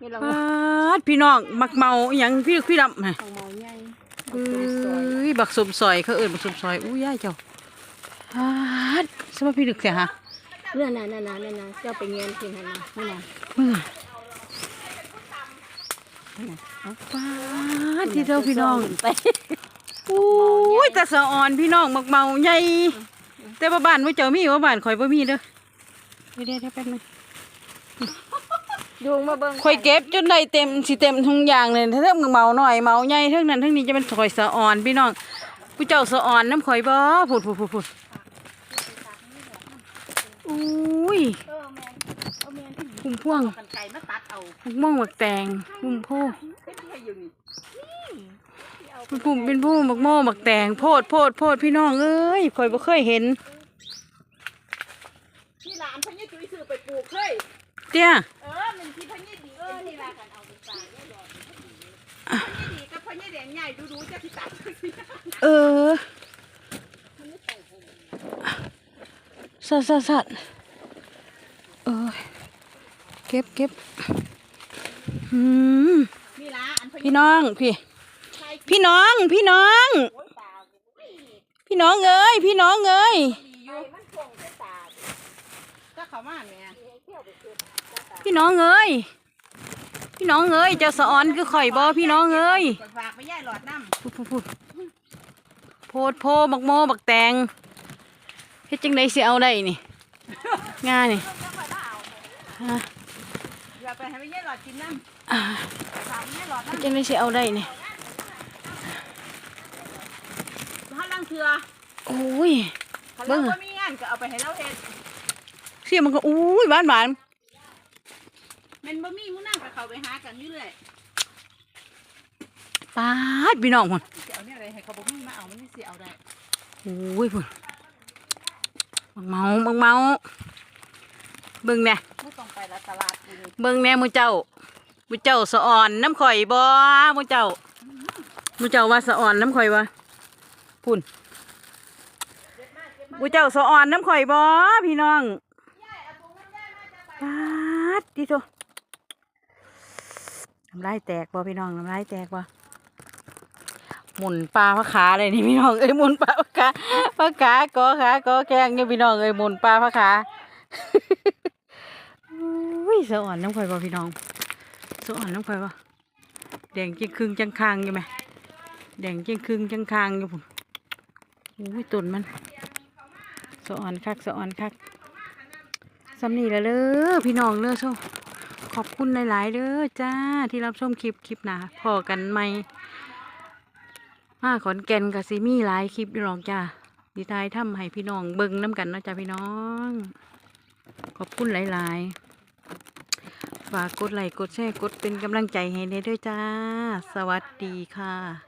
นี่เราปาดพี่น้องมักเมาอหยังพี่พี่ดำน่ะของเมาใหญ่เอ้ยบักสมซอยเขาเอิ้นบักสมซอยอู้ยายเจ้าปาดสมาพี่ดึกเสียฮะนั่นน่ะนั่นน่ะนั่นน่ะเจ้าไปเงียนเพียงหันน่ะนี่น่ะมึงอะนี่น่ะเอาปาดที่เจ้าพี่น้องไปอู้ยแต่สะอ่อนพี่น้องมักเมาใหญ่แต่ว่าบ้านมื้อเจ้ามีว่าบ้านข่อยบ่มีเด้อเดี๋ยวเดี๋ยวเดี๋ยวแป๊บนึง ยุงมาเบิ่งข่อยเก็บจนได้เต็มสิเต็มทุกอย่างเลยถ้าเริ่มเมาหน่อยเมาใหญ่เทั้งนั้นเทั้งนี้จะเป็นข่อยสะอ่อนพี่น้องผู้เจ้าสะอ่อนน้ำข่อยบ่พูดพูดพูดพูดอุ้ยเออแม่นเอาแม่นอีหลีพุ่มพ่วงกันไก่มาตัดเอามักม่วงมักแตงพุ่มโพเฮ็ดให้อยู่นี่เป็นพุ่มเป็นพุ่มมักม่วงมักแตงโพดโพดโพดพี่น้องเอ้ยข่อยบ่เคยเห็นที่หลานพญาจุ้ยซื้อไปปลูกเคยเตี้ย เออมันที่ดีเออนี่ละกันเอาไปฝากเนี่ยหยอดพญาดีกับพญาแดงใหญ่ดูๆจะสิตัดเออสัตว์สัตว์สัตว์เออเก็บเก็บอืมนี่ละอันพี่น้องพี่ พี่น้องพี่น้อง พี่น้องเอ้ยพี่น้องเอ้ย ดีอยู่มันคงจะตาก็ เขามาแม่พี่น้องเอ้ยพี่น้องเอ้ยเจ้าสะออนคือข่อยบอพี่น้องเอ้ยกดฝากไปย่ายหลอดน้พูดพูดพูดโพดโพบักโมบักแตงเฮ็ดจังไดสิเอาได้นี่งานี่ฮะำอย่าไปให้ไปย่ายหลอดกินน้อ่าำฝากไปย่ายหลอดเฮ็ดน้ำจังไดสิเอาได้นี่ถ้าลังเถื่อโอ้ยถ้าเบิ่เรางอะไม่มีงานก็เอาไปให้เราเฮ็ด เสียงมันก็อุ้ยหวานหวานแมันบ่มีหมู่นั่งกับเขาไปหากันอยู่เลยปาดพี่น้องพุ่นสิเอาเนี่ยอะไรให้เขาบ่มีมาเอามันนี่สิเอาได้โอ้ยพุ่นบักเมาบักเมาเบิ่งแหน่บ่ต้องไปละตลาดกินเบิ่งแหน่หมูเจ้าหมูเจ้าสะอ่อนน้ำข่อยบ่หมูเจ้าหมูเจ้าว่าสะอ่อนน้ำข่อยบ่พุ่นหมูเจ้าสะอ่อนน้ำข่อยบ่พี่น้อง ปาดดิโตน้ำลายแตกบ่พี่น้องน้ำลายแตกบ่หมุนปลาพะขาเลยนี่พี่น้องเอ้ยหมุนปลาพะขาพะขากอขากอแกงเนี่ยพี่น้องเอ้ยหมุนปลาพะขาอุ้ยสะอ่อนน้ำข่อยบ่พี่น้องสะอ่อนน้ำข่อยบ่แดงเจียงครึ่งจังคางอยู่ไหมแดงเจียงครึ่งจังคางอยู่ผมอุ้ยตุนมันสะอ่อนคักสะอ่อนคัก สำนีแล้วเด้อพี่น้องเด้อโซขอบคุณหลาย ๆเด้อจ้าที่รับชมคลิปคลิปหนาพอกันไหมมาขอนแก่นกับซีมี่หลายคลิปอยู่หรอกจ้าดีทายทำให้พี่น้องเบิ่งน้ำกันนะจ้าพี่น้อง ขอบคุณหลาย ๆ ฝากกดไลค์กดแชร์กดเป็นกำลังใจให้ได้ด้วยจ้า สวัสดีค่ะ